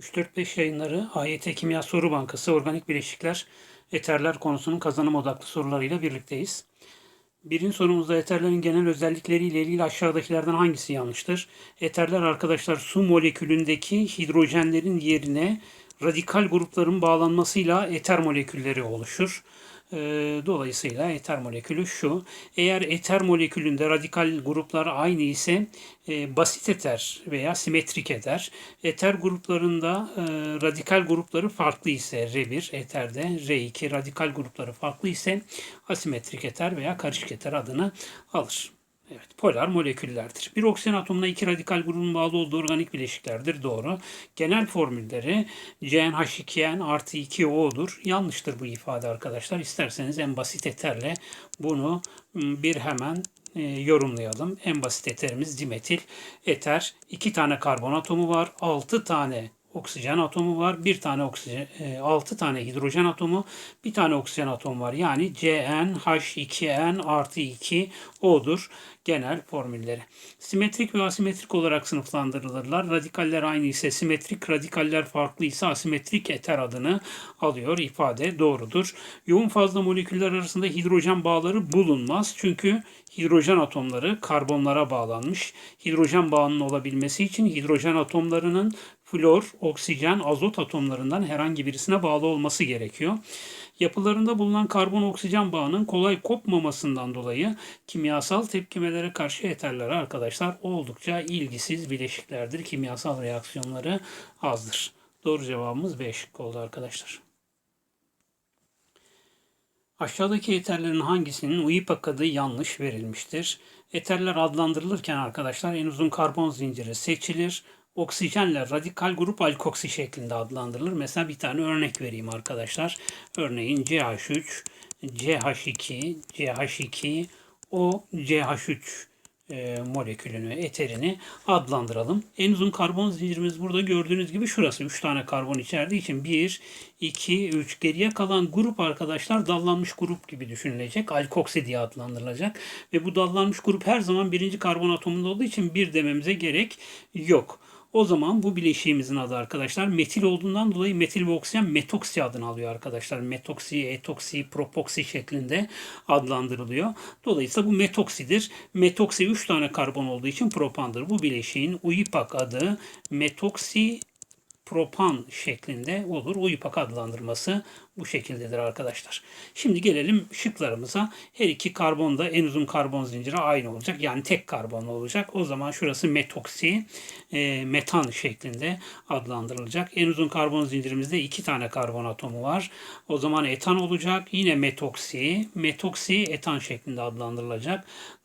3-4-5 yayınları AYT Kimya Soru Bankası Organik Bileşikler Eterler konusunun kazanım odaklı sorularıyla birlikteyiz. Birinci sorumuzda eterlerin genel özellikleriyle ilgili aşağıdakilerden hangisi yanlıştır? Eterler arkadaşlar su molekülündeki hidrojenlerin yerine radikal grupların bağlanmasıyla eter molekülleri oluşur. Ee, Dolayısıyla eter molekülü şu. Eğer eter molekülünde radikal gruplar aynı ise e, basit eter veya simetrik eter. Eter gruplarında e, radikal grupları farklı ise R1 eterde, R2 radikal grupları farklı ise asimetrik eter veya karışık eter adını alır. Evet, polar moleküllerdir. Bir oksijen atomuna iki radikal grubun bağlı olduğu organik bileşiklerdir. Doğru. Genel formülleri CnH2n artı 2O'dur. Yanlıştır bu ifade arkadaşlar. İsterseniz en basit eterle bunu m, bir hemen e, yorumlayalım. En basit eterimiz dimetil eter. İki tane karbon atomu var. Altı tane oksijen atomu var. Bir tane oksijen, e, 6 tane hidrojen atomu, bir tane oksijen atomu var. Yani CnH2n artı 2 O'dur genel formülleri. Simetrik ve asimetrik olarak sınıflandırılırlar. Radikaller aynı ise simetrik, radikaller farklı ise asimetrik eter adını alıyor. ifade doğrudur. Yoğun fazla moleküller arasında hidrojen bağları bulunmaz. Çünkü hidrojen atomları karbonlara bağlanmış. Hidrojen bağının olabilmesi için hidrojen atomlarının flor, oksijen, azot atomlarından herhangi birisine bağlı olması gerekiyor. Yapılarında bulunan karbon oksijen bağının kolay kopmamasından dolayı kimyasal tepkimelere karşı eterler arkadaşlar oldukça ilgisiz bileşiklerdir. Kimyasal reaksiyonları azdır. Doğru cevabımız B şıkkı oldu arkadaşlar. Aşağıdaki eterlerin hangisinin UIPAC adı yanlış verilmiştir? Eterler adlandırılırken arkadaşlar en uzun karbon zinciri seçilir. Oksijenler radikal grup alkoksi şeklinde adlandırılır. Mesela bir tane örnek vereyim arkadaşlar. Örneğin CH3, CH2, CH2, O, CH3 e, molekülünü, eterini adlandıralım. En uzun karbon zincirimiz burada gördüğünüz gibi şurası. 3 tane karbon içerdiği için 1, 2, 3 geriye kalan grup arkadaşlar dallanmış grup gibi düşünülecek. Alkoksi diye adlandırılacak. Ve bu dallanmış grup her zaman birinci karbon atomunda olduğu için bir dememize gerek yok. O zaman bu bileşiğimizin adı arkadaşlar metil olduğundan dolayı metil ve oksijen metoksi adını alıyor arkadaşlar. Metoksi, etoksi, propoksi şeklinde adlandırılıyor. Dolayısıyla bu metoksidir. Metoksi 3 tane karbon olduğu için propandır. Bu bileşiğin UIPAC adı metoksi propan şeklinde olur. UIPAC adlandırması bu şekildedir arkadaşlar. Şimdi gelelim şıklarımıza. Her iki karbon da en uzun karbon zinciri aynı olacak. Yani tek karbonlu olacak. O zaman şurası metoksi, e, metan şeklinde adlandırılacak. En uzun karbon zincirimizde iki tane karbon atomu var. O zaman etan olacak. Yine metoksi, metoksi etan şeklinde adlandırılacak.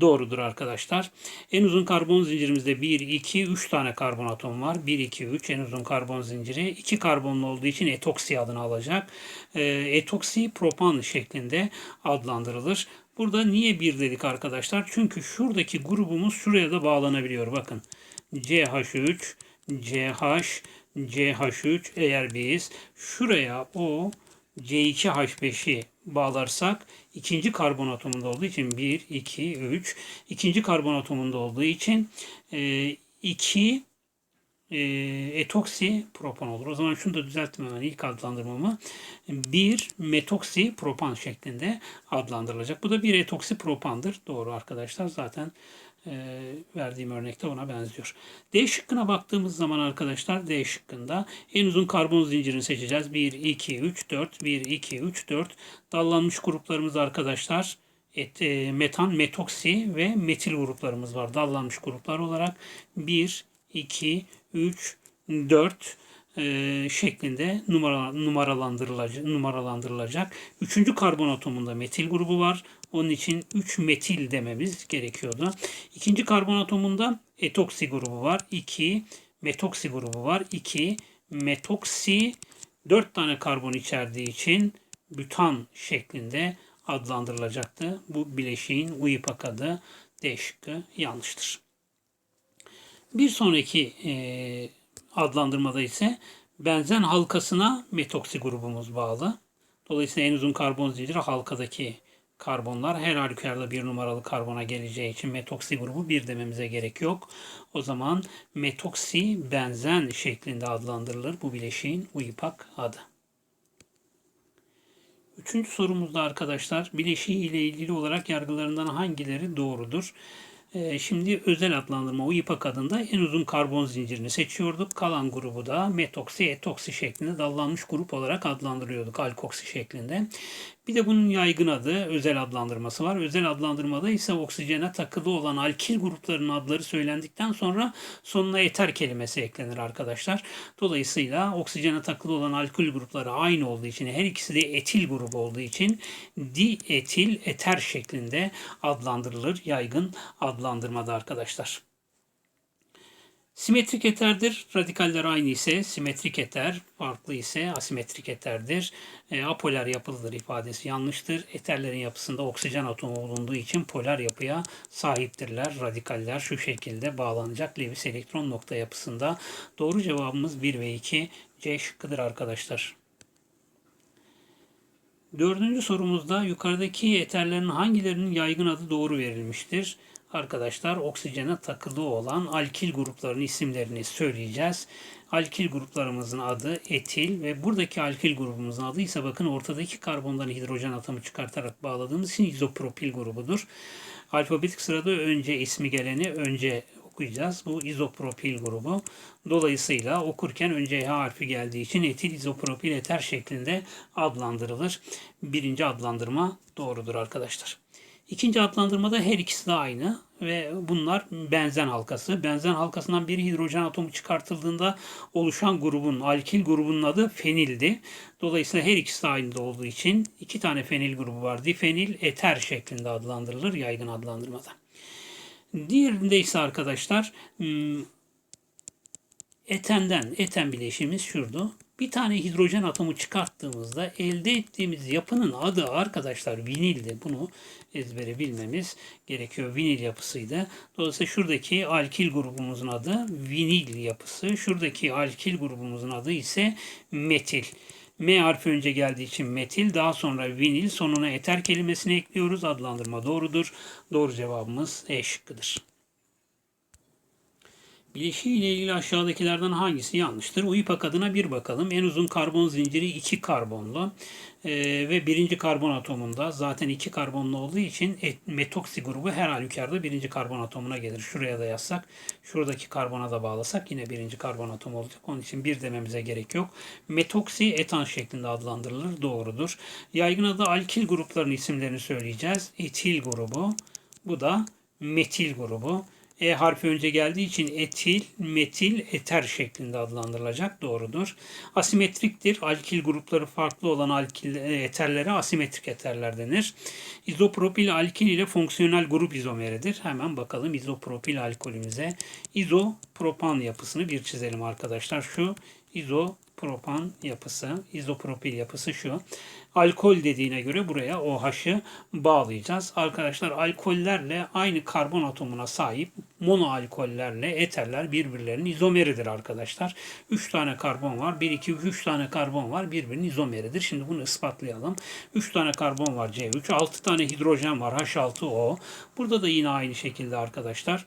Doğrudur arkadaşlar. En uzun karbon zincirimizde 1, 2, 3 tane karbon atomu var. 1, 2, 3 en uzun karbon zinciri. 2 karbonlu olduğu için etoksi adını alacak etoksi propan şeklinde adlandırılır. Burada niye bir dedik arkadaşlar? Çünkü şuradaki grubumuz şuraya da bağlanabiliyor. Bakın CH3, CH, CH3 eğer biz şuraya o C2H5'i bağlarsak ikinci karbon atomunda olduğu için 1, 2, 3 ikinci karbon atomunda olduğu için 2 e, etoksi propan olur. O zaman şunu da düzelttim hemen ilk adlandırmamı. Bir metoksi propan şeklinde adlandırılacak. Bu da bir etoksi propandır. Doğru arkadaşlar zaten e, verdiğim örnekte ona benziyor. D şıkkına baktığımız zaman arkadaşlar D şıkkında en uzun karbon zincirini seçeceğiz. 1, 2, 3, 4, 1, 2, 3, 4 dallanmış gruplarımız arkadaşlar et, e, metan, metoksi ve metil gruplarımız var. Dallanmış gruplar olarak 1, 2, 3, 4 e, şeklinde numara, numaralandırılacak, numaralandırılacak. Üçüncü karbon atomunda metil grubu var. Onun için 3 metil dememiz gerekiyordu. İkinci karbon atomunda etoksi grubu var. 2 metoksi grubu var. 2 metoksi 4 tane karbon içerdiği için bütan şeklinde adlandırılacaktı. Bu bileşiğin UIPAC adı D şıkkı yanlıştır. Bir sonraki e, adlandırmada ise benzen halkasına metoksi grubumuz bağlı. Dolayısıyla en uzun karbon zinciri halkadaki karbonlar her halükarda bir numaralı karbona geleceği için metoksi grubu bir dememize gerek yok. O zaman metoksi benzen şeklinde adlandırılır bu bileşiğin UIPAK adı. Üçüncü sorumuzda arkadaşlar bileşiği ile ilgili olarak yargılarından hangileri doğrudur? Ee, Şimdi özel adlandırma UIPAK adında en uzun karbon zincirini seçiyorduk. Kalan grubu da metoksi, etoksi şeklinde dallanmış grup olarak adlandırıyorduk alkoksi şeklinde. Bir de bunun yaygın adı, özel adlandırması var. Özel adlandırmada ise oksijene takılı olan alkil gruplarının adları söylendikten sonra sonuna eter kelimesi eklenir arkadaşlar. Dolayısıyla oksijene takılı olan alkil grupları aynı olduğu için her ikisi de etil grubu olduğu için dietil eter şeklinde adlandırılır yaygın adlandırmada arkadaşlar. Simetrik eterdir. Radikaller aynı ise simetrik eter, farklı ise asimetrik eterdir. E, apolar yapılıdır ifadesi yanlıştır. Eterlerin yapısında oksijen atomu bulunduğu için polar yapıya sahiptirler. Radikaller şu şekilde bağlanacak Lewis elektron nokta yapısında. Doğru cevabımız 1 ve 2 C şıkkıdır arkadaşlar. Dördüncü sorumuzda yukarıdaki eterlerin hangilerinin yaygın adı doğru verilmiştir? Arkadaşlar oksijene takılı olan alkil gruplarının isimlerini söyleyeceğiz. Alkil gruplarımızın adı etil ve buradaki alkil grubumuzun adı ise bakın ortadaki karbondan hidrojen atomu çıkartarak bağladığımız için izopropil grubudur. Alfabetik sırada önce ismi geleni önce okuyacağız. Bu izopropil grubu. Dolayısıyla okurken önce H harfi geldiği için etil izopropil eter şeklinde adlandırılır. Birinci adlandırma doğrudur arkadaşlar. İkinci adlandırmada her ikisi de aynı ve bunlar benzen halkası. Benzen halkasından bir hidrojen atomu çıkartıldığında oluşan grubun, alkil grubunun adı fenildi. Dolayısıyla her ikisi de aynı olduğu için iki tane fenil grubu var. Difenil eter şeklinde adlandırılır yaygın adlandırmada. Diğerinde ise arkadaşlar hmm, etenden, eten bileşiğimiz şurada. Bir tane hidrojen atomu çıkarttığımızda elde ettiğimiz yapının adı arkadaşlar vinildi. Bunu ezbere bilmemiz gerekiyor. Vinil yapısıydı. Dolayısıyla şuradaki alkil grubumuzun adı vinil yapısı. Şuradaki alkil grubumuzun adı ise metil. M harfi önce geldiği için metil, daha sonra vinil, sonuna eter kelimesini ekliyoruz. Adlandırma doğrudur. Doğru cevabımız E şıkkıdır. Bileşiği ile ilgili aşağıdakilerden hangisi yanlıştır? UIPAK adına bir bakalım. En uzun karbon zinciri 2 karbonlu ee, ve birinci karbon atomunda zaten 2 karbonlu olduğu için et, metoksi grubu her halükarda birinci karbon atomuna gelir. Şuraya da yazsak, şuradaki karbona da bağlasak yine birinci karbon atomu olacak. Onun için bir dememize gerek yok. Metoksi etan şeklinde adlandırılır. Doğrudur. Yaygın adı alkil grupların isimlerini söyleyeceğiz. Etil grubu. Bu da metil grubu. E harfi önce geldiği için etil, metil, eter şeklinde adlandırılacak. Doğrudur. Asimetriktir. Alkil grupları farklı olan alkil e, eterlere asimetrik eterler denir. İzopropil alkil ile fonksiyonel grup izomeridir. Hemen bakalım izopropil alkolümüze. İzopropan yapısını bir çizelim arkadaşlar. Şu izo propan yapısı, izopropil yapısı şu. Alkol dediğine göre buraya OH'ı bağlayacağız. Arkadaşlar alkollerle aynı karbon atomuna sahip monoalkollerle eterler birbirlerinin izomeridir arkadaşlar. 3 tane karbon var. 1, 2, 3 tane karbon var. Birbirinin izomeridir. Şimdi bunu ispatlayalım. 3 tane karbon var C3. 6 tane hidrojen var H6O. Burada da yine aynı şekilde arkadaşlar.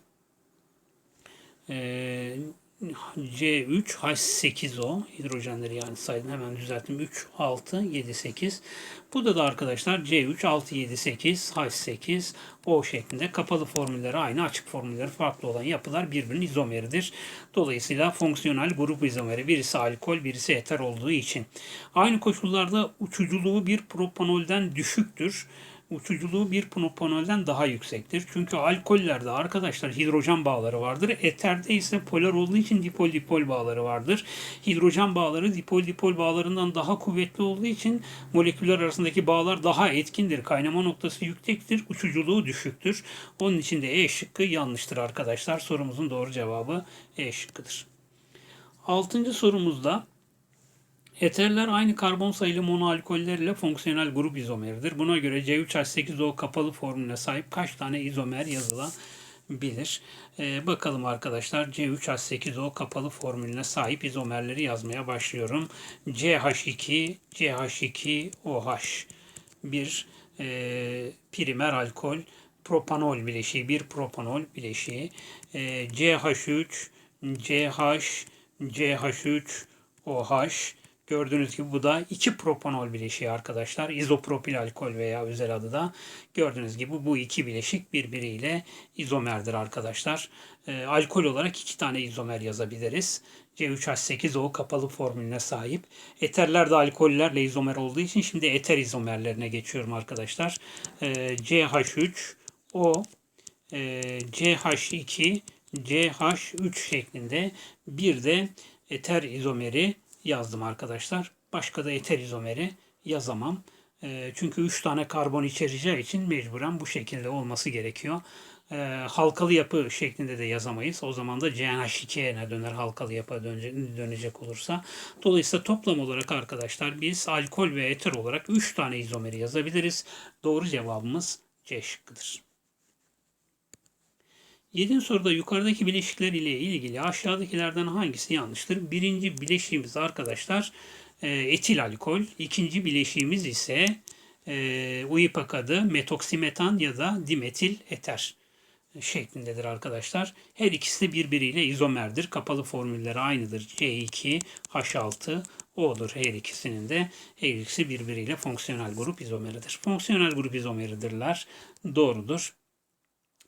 Ee, C3 H8O hidrojenleri yani saydım hemen düzelttim. 3 6 7 8 burada da arkadaşlar C3 6 7 8 H8 O şeklinde kapalı formülleri aynı açık formülleri farklı olan yapılar birbirinin izomeridir. Dolayısıyla fonksiyonel grup izomeri birisi alkol birisi eter olduğu için. Aynı koşullarda uçuculuğu bir propanolden düşüktür uçuculuğu bir propanolden daha yüksektir. Çünkü alkollerde arkadaşlar hidrojen bağları vardır. Eterde ise polar olduğu için dipol dipol bağları vardır. Hidrojen bağları dipol dipol bağlarından daha kuvvetli olduğu için moleküller arasındaki bağlar daha etkindir. Kaynama noktası yüksektir. Uçuculuğu düşüktür. Onun için de E şıkkı yanlıştır arkadaşlar. Sorumuzun doğru cevabı E şıkkıdır. Altıncı sorumuzda Eterler aynı karbon sayılı monoalkoller ile fonksiyonel grup izomeridir. Buna göre C3H8O kapalı formüle sahip kaç tane izomer yazılabilir? Ee, bakalım arkadaşlar C3H8O kapalı formülüne sahip izomerleri yazmaya başlıyorum. CH2, CH2, OH. Bir e, primer alkol propanol bileşiği, bir propanol bileşiği. E, CH3, CH, CH3, OH. Gördüğünüz gibi bu da 2 propanol bileşiği arkadaşlar. İzopropil alkol veya özel adı da. Gördüğünüz gibi bu iki bileşik birbiriyle izomerdir arkadaşlar. E, alkol olarak iki tane izomer yazabiliriz. C3H8O kapalı formülüne sahip. Eterler de alkollerle izomer olduğu için şimdi eter izomerlerine geçiyorum arkadaşlar. E, CH3, O, e, CH2, CH3 şeklinde bir de eter izomeri yazdım arkadaşlar. Başka da eter izomeri yazamam. E, çünkü 3 tane karbon içereceği için mecburen bu şekilde olması gerekiyor. E, halkalı yapı şeklinde de yazamayız. O zaman da CH2'ye döner halkalı yapı dönecek olursa. Dolayısıyla toplam olarak arkadaşlar biz alkol ve eter olarak 3 tane izomeri yazabiliriz. Doğru cevabımız C şıkkıdır. Yedinci soruda yukarıdaki bileşikler ile ilgili aşağıdakilerden hangisi yanlıştır? Birinci bileşiğimiz arkadaşlar e, etil alkol. İkinci bileşiğimiz ise e, UIPAK adı metoksimetan ya da dimetil eter şeklindedir arkadaşlar. Her ikisi de birbiriyle izomerdir. Kapalı formülleri aynıdır. C2, H6, O'dur her ikisinin de. Her ikisi birbiriyle fonksiyonel grup izomeridir. Fonksiyonel grup izomeridirler. Doğrudur.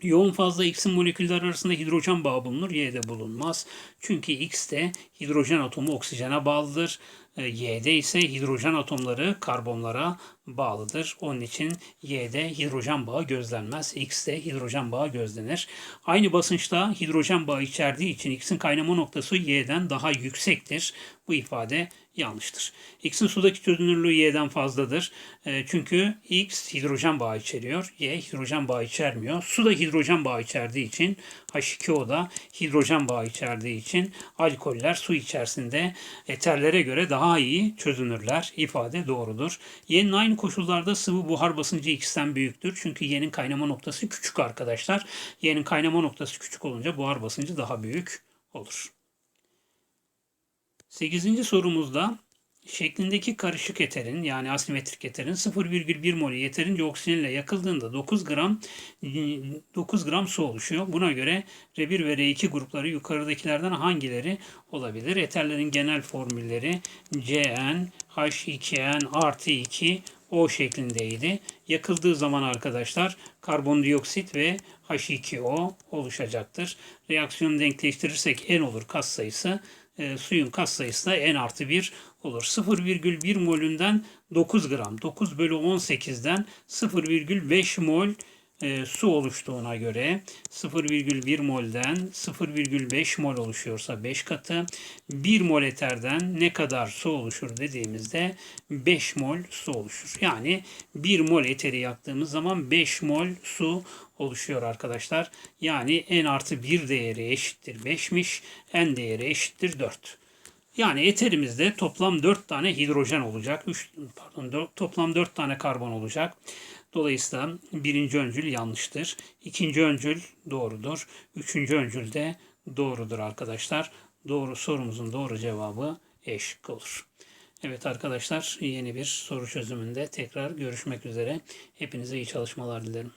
Yoğun fazla X'in moleküller arasında hidrojen bağı bulunur, Y'de bulunmaz. Çünkü X'te hidrojen atomu oksijene bağlıdır. E, Y'de ise hidrojen atomları karbonlara bağlıdır. Onun için Y'de hidrojen bağı gözlenmez. X'te hidrojen bağı gözlenir. Aynı basınçta hidrojen bağı içerdiği için X'in kaynama noktası Y'den daha yüksektir. Bu ifade yanlıştır. X'in sudaki çözünürlüğü Y'den fazladır. E, çünkü X hidrojen bağı içeriyor. Y hidrojen bağı içermiyor. Su da hidrojen bağı içerdiği için H2O da hidrojen bağı içerdiği için alkoller su içerisinde eterlere göre daha iyi çözünürler. İfade doğrudur. Y'nin aynı koşullarda sıvı buhar basıncı X'ten büyüktür. Çünkü Y'nin kaynama noktası küçük arkadaşlar. Y'nin kaynama noktası küçük olunca buhar basıncı daha büyük olur. 8. sorumuzda şeklindeki karışık eterin yani asimetrik eterin 0,1 mol yeterince oksijenle yakıldığında 9 gram 9 gram su oluşuyor. Buna göre R1 ve R2 grupları yukarıdakilerden hangileri olabilir? Eterlerin genel formülleri CN, H2N artı 2 O şeklindeydi. Yakıldığı zaman arkadaşlar karbondioksit ve H2O oluşacaktır. Reaksiyonu denkleştirirsek N olur kas sayısı e, suyun katsayısı da n artı 1 olur. 0,1 molünden 9 gram, 9 bölü 18'den 0,5 mol e, su oluştuğuna göre 0,1 molden 0,5 mol oluşuyorsa 5 katı 1 mol eterden ne kadar su oluşur dediğimizde 5 mol su oluşur. Yani 1 mol eteri yaktığımız zaman 5 mol su oluşuyor arkadaşlar. Yani n artı 1 değeri eşittir 5'miş. n değeri eşittir 4. Yani eterimizde toplam 4 tane hidrojen olacak. 3, pardon 4, toplam 4 tane karbon olacak. Dolayısıyla birinci öncül yanlıştır. İkinci öncül doğrudur. Üçüncü öncül de doğrudur arkadaşlar. Doğru sorumuzun doğru cevabı E olur. Evet arkadaşlar yeni bir soru çözümünde tekrar görüşmek üzere. Hepinize iyi çalışmalar dilerim.